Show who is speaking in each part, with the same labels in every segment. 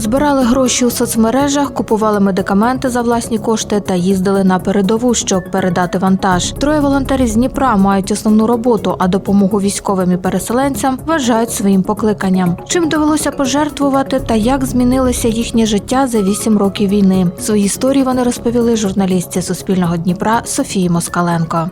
Speaker 1: Збирали гроші у соцмережах, купували медикаменти за власні кошти та їздили на передову, щоб передати вантаж. Троє волонтерів з Дніпра мають основну роботу, а допомогу військовим і переселенцям вважають своїм покликанням. Чим довелося пожертвувати та як змінилося їхнє життя за вісім років війни. Свої історії вони розповіли журналістці Суспільного Дніпра Софії Москаленко.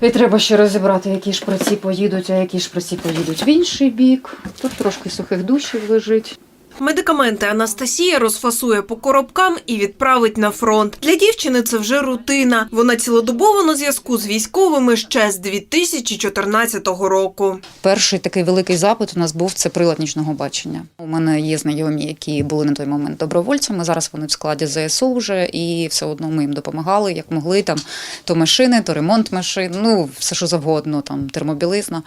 Speaker 2: І треба ще розібрати, які шприці поїдуть, а які шприці поїдуть в інший бік. Тут трошки сухих душів лежить.
Speaker 3: Медикаменти Анастасія розфасує по коробкам і відправить на фронт. Для дівчини це вже рутина. Вона цілодобово на зв'язку з військовими ще з 2014 року.
Speaker 2: Перший такий великий запит у нас був це прилад нічного бачення. У мене є знайомі, які були на той момент добровольцями. Зараз вони в складі ЗСУ вже, і все одно ми їм допомагали, як могли. Там то машини, то ремонт машин, ну все що завгодно, там термобілизна.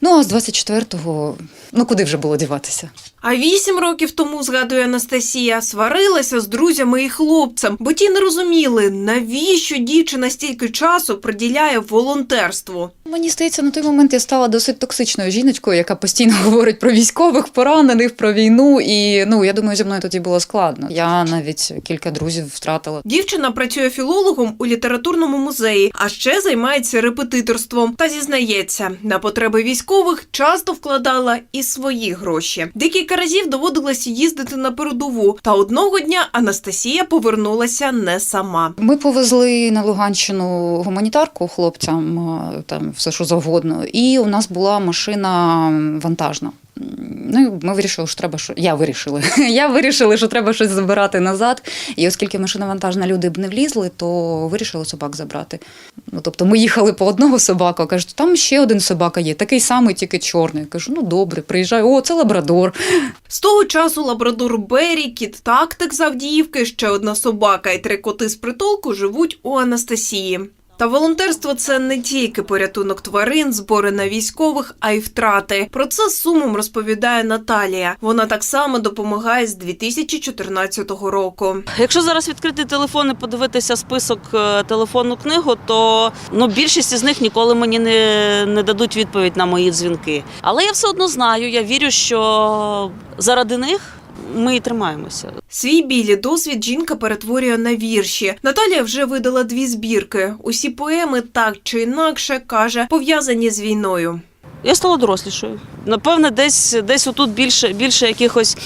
Speaker 2: Ну а з 24-го, ну куди вже було діватися?
Speaker 3: А вісім років тому, згадує Анастасія, сварилася з друзями і хлопцем, бо ті не розуміли, навіщо дівчина стільки часу приділяє волонтерству.
Speaker 2: Мені здається, на той момент я стала досить токсичною жіночкою, яка постійно говорить про військових, поранених, про війну. І ну я думаю, зі мною тоді було складно. Я навіть кілька друзів втратила.
Speaker 3: Дівчина працює філологом у літературному музеї, а ще займається репетиторством та зізнається, на потреби військових часто вкладала і свої гроші. Декілька разів доводилося їздити на передову. Та одного дня Анастасія повернулася не сама.
Speaker 2: Ми повезли на Луганщину гуманітарку хлопцям, е, там все що завгодно. І у нас була машина вантажна. Ну, ми вирішили, що треба що я вирішила. Я вирішила, що треба щось забирати назад. І оскільки машина вантажна, люди б не влізли, то вирішили собак забрати. Ну тобто ми їхали по одного собаку, кажуть, там ще один собака є, такий самий, тільки чорний. Я кажу, ну добре, приїжджаю, о, це лабрадор.
Speaker 3: З того часу лабрадор Бері, кіт тактик з Авдіївки, ще одна собака і три коти з притулку живуть у Анастасії. Та волонтерство це не тільки порятунок тварин, збори на військових, а й втрати. Про це з сумом розповідає Наталія. Вона так само допомагає з 2014 року.
Speaker 4: Якщо зараз відкрити телефон і подивитися список е, телефонну книгу, то ну більшість із них ніколи мені не, не дадуть відповідь на мої дзвінки. Але я все одно знаю, я вірю, що заради них ми і тримаємося.
Speaker 3: Свій білі досвід жінка перетворює на вірші. Наталія вже видала дві збірки. Усі поеми так чи інакше каже, пов'язані з війною.
Speaker 4: Я стала дорослішою. Напевне, десь десь отут більше, більше якихось.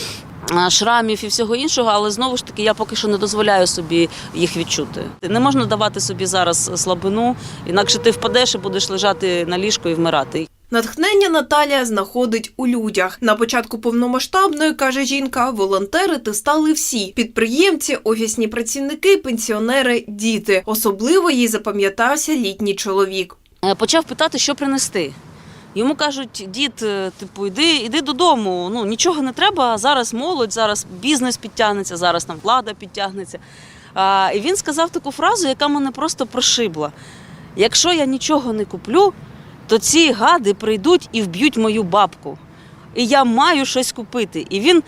Speaker 4: Шрамів і всього іншого, але знову ж таки я поки що не дозволяю собі їх відчути. Не можна давати собі зараз слабину, інакше ти впадеш і будеш лежати на ліжку і вмирати.
Speaker 3: Натхнення Наталія знаходить у людях. На початку повномасштабної, каже жінка, волонтерити стали всі: підприємці, офісні працівники, пенсіонери, діти. Особливо їй запам'ятався літній чоловік.
Speaker 4: Е, почав питати, що принести. Йому кажуть, дід, е, типу, йди, іди додому. Ну нічого не треба. Зараз молодь, зараз бізнес підтягнеться, зараз там влада підтягнеться. А, і він сказав таку фразу, яка мене просто прошибла: якщо я нічого не куплю, то ці гади прийдуть і вб'ють мою бабку. І я маю щось купити. І він,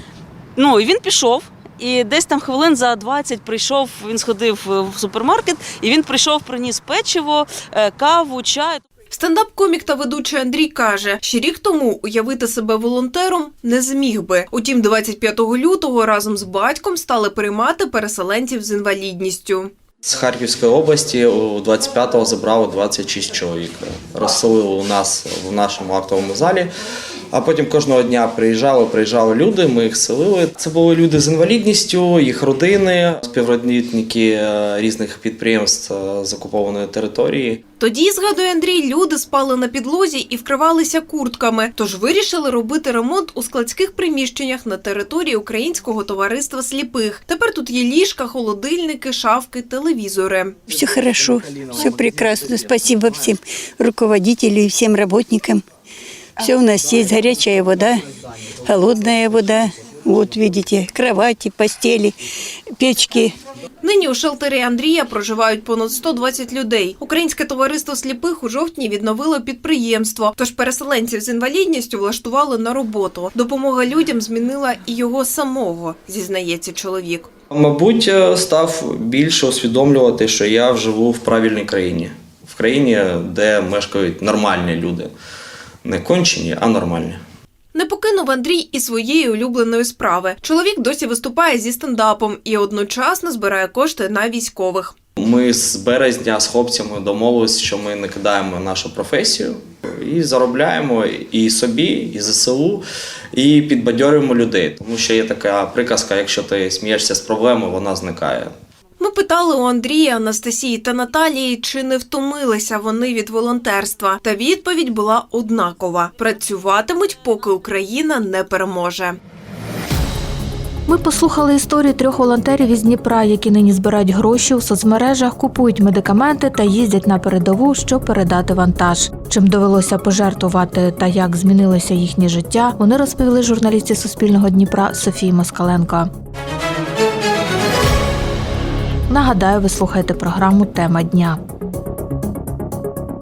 Speaker 4: ну, він пішов. І десь там хвилин за 20 прийшов, він сходив е, в супермаркет, і він прийшов, приніс печиво, е, каву, чай.
Speaker 3: Стендап-комік та ведучий Андрій каже, ще рік тому уявити себе волонтером не зміг би. Утім, 25 лютого разом з батьком стали приймати переселенців з інвалідністю.
Speaker 5: З Харківської області у 25-го забрали 26 чоловік. Розселили у нас в нашому актовому залі. А потім кожного дня приїжджали, приїжджали люди, ми їх селили. Це були люди з інвалідністю, їх родини, співробітники е, різних підприємств е, з окупованої території.
Speaker 3: Тоді, згадує Андрій, люди спали на підлозі і вкривалися куртками, тож вирішили робити ремонт у складських приміщеннях на території Українського товариства сліпих. Тепер тут є ліжка, холодильники, шафки, телевізори.
Speaker 6: Все хорошо, все прекрасно. Спасибо всем руководителям и всем работникам. Все у нас есть горячая вода, холодная вода. Вот видите, кровати, постели, печки.
Speaker 3: Нині у шелтері Андрія проживають понад 120 людей. Українське товариство сліпих у жовтні відновило підприємство. Тож переселенців з інвалідністю влаштували на роботу. Допомога людям змінила і його самого, зізнається чоловік.
Speaker 5: Мабуть, е, став більше усвідомлювати, що я живу в правильній країні, в країні, де мешкають нормальні люди. Не кончені, а нормальні.
Speaker 3: Не покинув Андрій і своєї улюбленої справи. Чоловік досі виступає зі стендапом і одночасно збирає кошти на військових.
Speaker 5: Ми з березня з хлопцями домовилися, що ми не кидаємо нашу професію і заробляємо і собі, і ЗСУ, і підбадьорюємо людей. Тому що є така приказка: якщо ти смієшся з проблеми, вона зникає.
Speaker 3: Ми питали у Андрія, Анастасії та Наталії, чи не втомилися вони від волонтерства. Та відповідь була однакова: працюватимуть, поки Україна не переможе.
Speaker 1: Ми послухали історії трьох волонтерів із Дніпра, які нині збирають гроші у соцмережах, купують медикаменти та їздять на передову, щоб передати вантаж. Чим довелося пожертвувати та як змінилося їхнє життя, вони розповіли журналісті Суспільного Дніпра Софії Москаленко. Нагадаю, ви слухаєте програму Тема дня.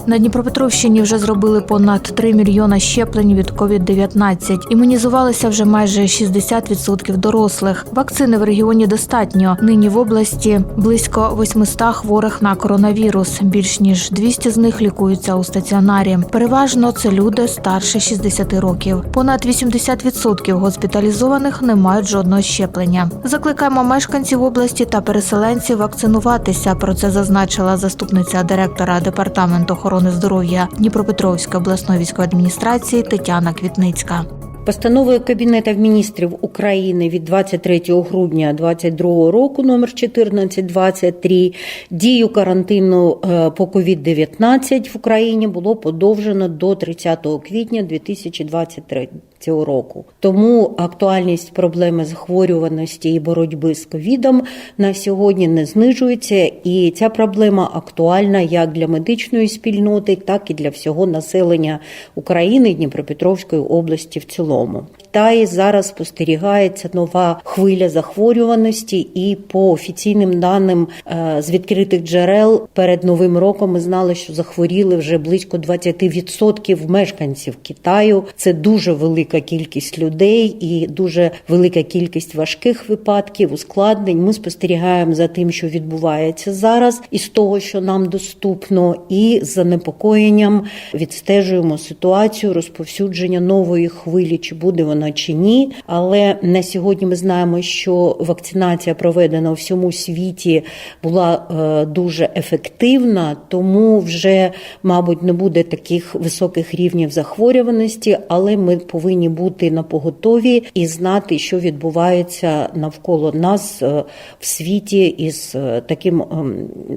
Speaker 1: На Дніпропетровщині вже зробили понад 3 мільйона щеплень від COVID-19. Імунізувалися вже майже 60% дорослих. Вакцини в регіоні достатньо. Нині в області близько 800 хворих на коронавірус. Більш ніж 200 з них лікуються у стаціонарі. Переважно це люди старше 60 років. Понад 80% госпіталізованих не мають жодного щеплення. Закликаємо мешканців області та переселенців вакцинуватися. Про це зазначила заступниця директора департаменту охорони здоров'я Дніпропетровської обласної військової адміністрації Тетяна Квітницька.
Speaker 7: Постановою Кабінету міністрів України від 23 грудня 2022 року номер 1423 дію карантину е, по COVID-19 в Україні було подовжено до 30 квітня 2023 року. Тому актуальність проблеми захворюваності і боротьби з ковідом на сьогодні не знижується, і ця проблема актуальна як для медичної спільноти, так і для всього населення України Дніпропетровської області в цілому. Та і зараз спостерігається нова хвиля захворюваності, і по офіційним даним е, з відкритих джерел перед новим роком ми знали, що захворіли вже близько 20% мешканців Китаю. Це дуже велика кількість людей і дуже велика кількість важких випадків, ускладнень. Ми спостерігаємо за тим, що відбувається зараз, із того, що нам доступно, і з занепокоєнням відстежуємо ситуацію розповсюдження нової хвилі, чи буде вона чи ні. Але на сьогодні ми знаємо, що вакцинація проведена у всьому світі була е, дуже ефективна, тому вже, мабуть, не буде таких високих рівнів захворюваності, але ми повинні бути на поготові і знати, що відбувається навколо нас е, в світі із е, таким ем,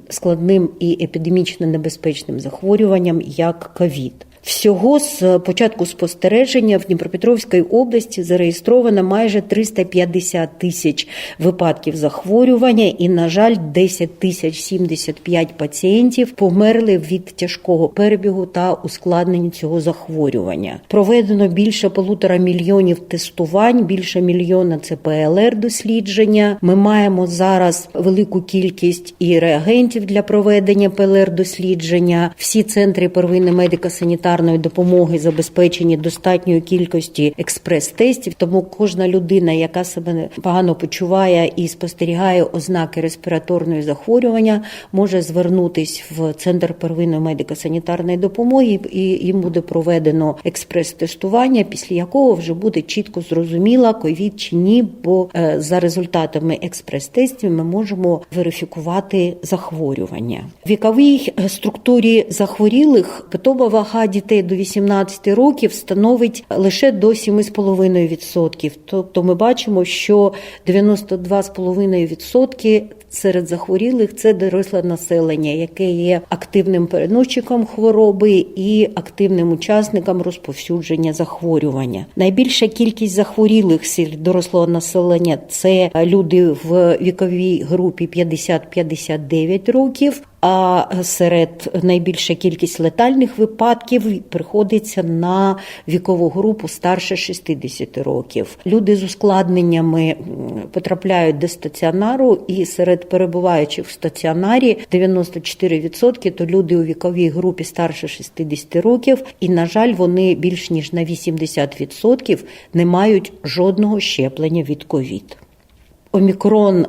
Speaker 7: складним і епідемічно небезпечним захворюванням, як ковід. Всього з початку спостереження в Дніпропетровській області зареєстровано майже 350 тисяч випадків захворювання, і, на жаль, 10 тисяч 75 пацієнтів померли від тяжкого перебігу та ускладнень цього захворювання. Проведено більше полутора мільйонів тестувань, більше мільйона це ПЛР дослідження. Ми маємо зараз велику кількість і реагентів для проведення ПЛР дослідження. Всі центри первинної медико-санітарної допомоги забезпечені достатньою кількості експрес-тестів. Тому кожна людина, яка себе погано почуває і спостерігає ознаки респіраторної захворювання, може звернутись в центр первинної медико-санітарної допомоги, і їм буде проведено експрес-тестування, після якого вже буде чітко зрозуміло, ковід чи ні, бо е, за результатами експрес-тестів ми можемо верифікувати захворювання. В віковій е, структурі захворілих питома вага дітей до 18 років становить лише до 7,5%. Тобто ми бачимо, що 92,5% серед захворілих це доросле населення, яке є активним переносчиком хвороби і активним учасником розповсюдження захворювання. Найбільша кількість захворілих серед дорослого населення це люди в віковій групі 50-59 років. А серед найбільша кількість летальних випадків приходиться на вікову групу старше 60 років. Люди з ускладненнями потрапляють до стаціонару, і серед перебуваючих в стаціонарі 94% то люди у віковій групі старше 60 років, і на жаль, вони більш ніж на 80% не мають жодного щеплення від ковід. Омікрон, е,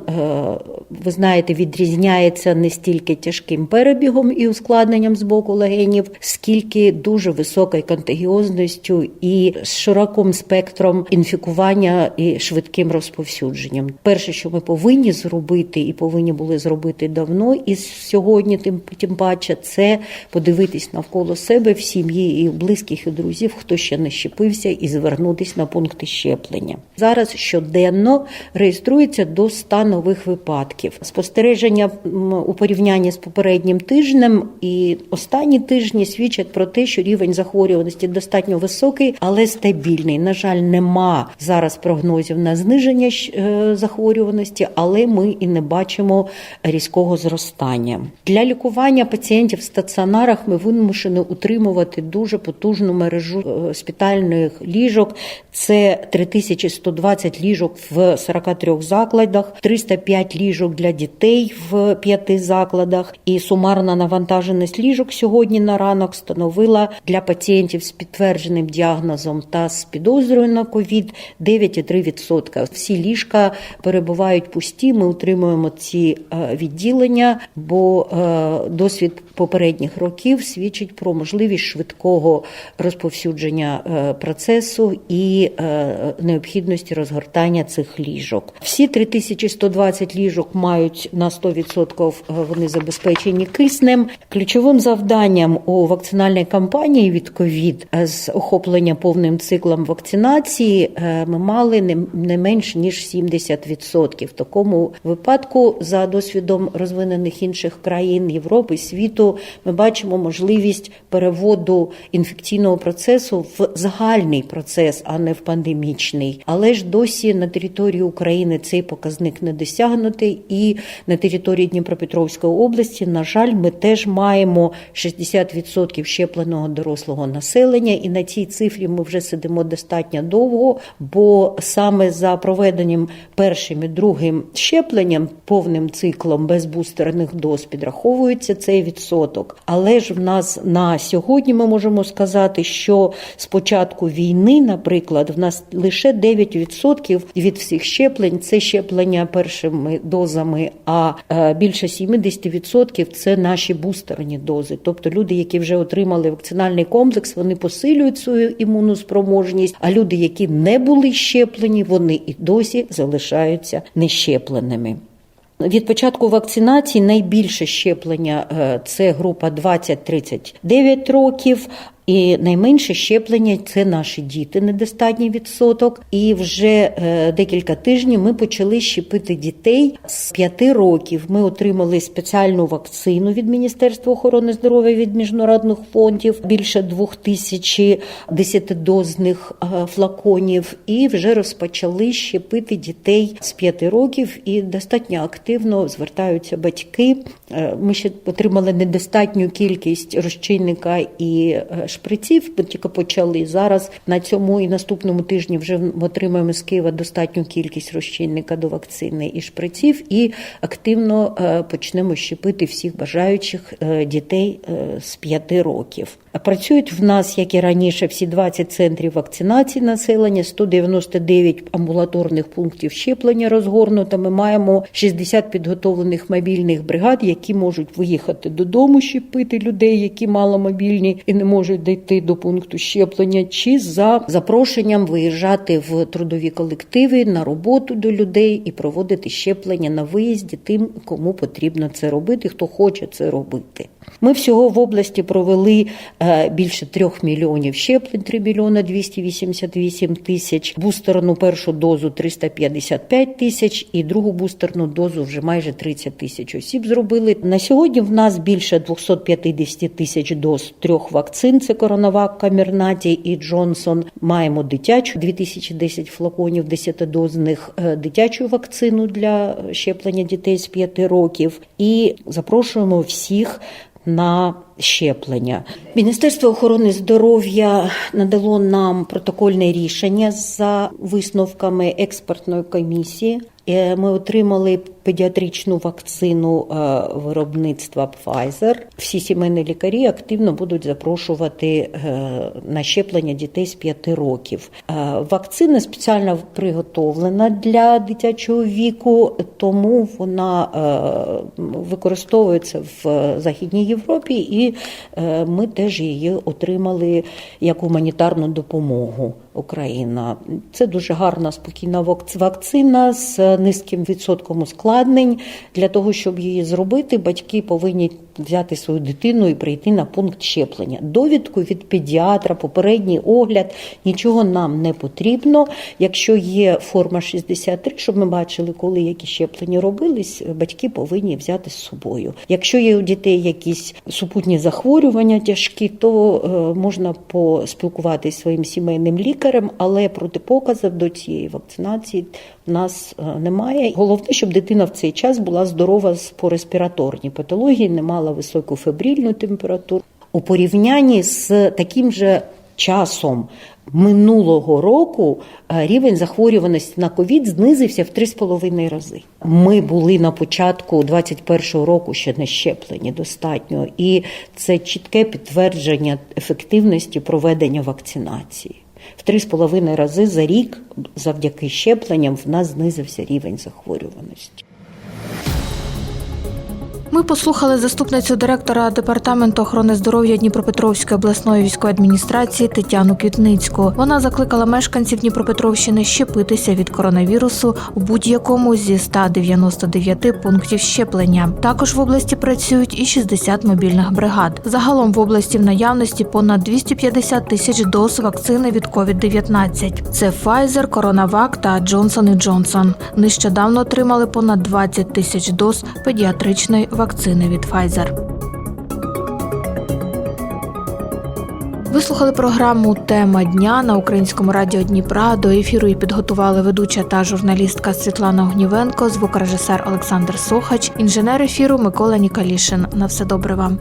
Speaker 7: ви знаєте, відрізняється не стільки тяжким перебігом і ускладненням з боку легенів, скільки дуже високою контагіозністю і широким спектром інфікування і швидким розповсюдженням. Перше, що ми повинні зробити, і повинні були зробити давно, і сьогодні, тим тим паче, це подивитись навколо себе в сім'ї і близьких і друзів, хто ще не щепився, і звернутися на пункти щеплення. Зараз щоденно реєструється до 100 нових випадків. Спостереження у порівнянні з попереднім тижнем і останні тижні свідчать про те, що рівень захворюваності достатньо високий, але стабільний. На жаль, нема зараз прогнозів на зниження е, захворюваності, але ми і не бачимо різкого зростання. Для лікування пацієнтів в стаціонарах ми вимушені утримувати дуже потужну мережу е, спітальних ліжок. Це 3120 ліжок в 43 закладах, 305 ліжок для дітей в 5 закладах. І сумарна навантаженість ліжок сьогодні на ранок становила для пацієнтів з підтвердженим діагнозом та з підозрою на ковід 9,3%. Всі ліжка перебувають пусті. Ми утримуємо ці е, відділення, бо е, досвід попередніх років свідчить про можливість швидкого розповсюдження е, процесу і необхідності розгортання цих ліжок. Всі 3120 ліжок мають на 100% вони забезпечені киснем. Ключовим завданням у вакцинальній кампанії від ковід е, з охоплення повним циклом вакцинації е, ми мали не- менш ніж 70%. В такому випадку, за досвідом розвинених інших країн Європи, світу, ми бачимо можливість переводу інфекційного процесу в загальний процес, а не в пандемічний. Але ж досі на території України цей показник не досягнутий, і на території Дніпропетровської області, на жаль, ми теж маємо 60% щепленого дорослого населення, і на цій цифрі ми вже сидимо достатньо довго, бо саме за проведенням першим і другим щепленням, повним циклом без бустерних доз підраховується цей відсоток. Але ж в нас на сьогодні ми можемо сказати, що з початку війни, наприклад, в нас лише 9% від всіх щеплень це щеплення першими дозами, а е, більше 70% це наші бустерні дози. Тобто люди, які вже отримали вакцинальний комплекс, вони посилюють свою імунну спроможність. А люди, які не були щеплені, вони і досі залишаються нещепленими. Від початку вакцинації найбільше щеплення е, це група 20-39 років. І найменше щеплення це наші діти, недостатній відсоток. І вже е, декілька тижнів ми почали щепити дітей з 5 років. Ми отримали спеціальну вакцину від Міністерства охорони здоров'я від міжнародних фондів більше двох тисяч десятидозних е, флаконів, і вже розпочали щепити дітей з 5 років. І достатньо активно звертаються батьки. Е, Ми ще отримали недостатню кількість розчинника і шприців. Тільки почали зараз. На цьому і наступному тижні вже отримаємо з Києва достатню кількість розчинника до вакцини і шприців, і активно е, почнемо щепити всіх бажаючих е, дітей е, з 5 років. Працюють в нас, як і раніше, всі 20 центрів вакцинації населення, 199 амбулаторних пунктів щеплення розгорнуто. Ми маємо 60 підготовлених мобільних бригад, які можуть виїхати додому, щепити людей, які маломобільні і не можуть дійти до пункту щеплення, чи за запрошенням виїжджати в трудові колективи на роботу до людей і проводити щеплення на виїзді тим, кому потрібно це робити, хто хоче це робити. Ми всього в області провели е, більше трьох мільйонів щеплень, 3 мільйона 288 тисяч. Бустерну першу дозу 355 тисяч і другу бустерну дозу вже майже 30 тисяч осіб зробили. На сьогодні в нас більше 250 тисяч доз трьох вакцин. Це Коронавак, Камірнаті і Джонсон. Маємо дитячу 2010 флаконів 10-дозних е, дитячу вакцину для щеплення дітей з 5 років. І запрошуємо всіх на щеплення. Міністерство охорони здоров'я надало нам протокольне рішення за висновками експертної комісії. Е, Ми отримали педіатричну вакцину е, виробництва Pfizer. Всі сімейні лікарі активно будуть запрошувати е, на щеплення дітей з 5 років. Е, Вакцина спеціально приготовлена для дитячого віку, тому вона використовується в Західній Європі, і ми теж її отримали як гуманітарну допомогу. Україна це дуже гарна спокійна вакцина з низьким відсотком ускладнень. Для того щоб її зробити, батьки повинні взяти свою дитину і прийти на пункт щеплення. Довідку від педіатра, попередній огляд, нічого нам не потрібно. Якщо є форма 63, щоб ми бачили, коли які щеплення робились, батьки повинні взяти з собою. Якщо є у дітей якісь супутні захворювання тяжкі, то е, можна поспілкуватися своїм сімейним лікарем, але протипоказів до цієї вакцинації в нас е, немає. Головне, щоб дитина в цей час була здорова з- по респіраторній патології, не мала високу фебрильну температуру. У порівнянні з таким же часом минулого року е, рівень захворюваності на ковід знизився в 3,5 рази. Ми були на початку 21-го року ще не щеплені достатньо, і це чітке підтвердження ефективності проведення вакцинації. В 3,5 рази за рік завдяки щепленням в нас знизився рівень захворюваності.
Speaker 1: Ми послухали заступницю директора департаменту охорони здоров'я Дніпропетровської обласної військової адміністрації Тетяну Квітницьку. Вона закликала мешканців Дніпропетровщини щепитися від коронавірусу у будь-якому зі 199 пунктів щеплення. Також в області працюють і 60 мобільних бригад. Загалом в області в наявності понад 250 тисяч доз вакцини від COVID-19. Це Pfizer, CoronaVac та Johnson Johnson. Нещодавно отримали понад 20 тисяч доз педіатричної вакцини від Pfizer. Ви слухали програму Тема дня на українському радіо Дніпра. До ефіру її підготували ведуча та журналістка Світлана Огнівенко, звукорежисер Олександр Сохач, інженер ефіру Микола Нікалішин. На все добре вам.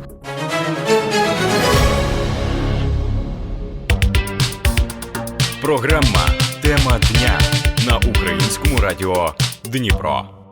Speaker 8: Програма Тема дня на українському радіо Дніпро.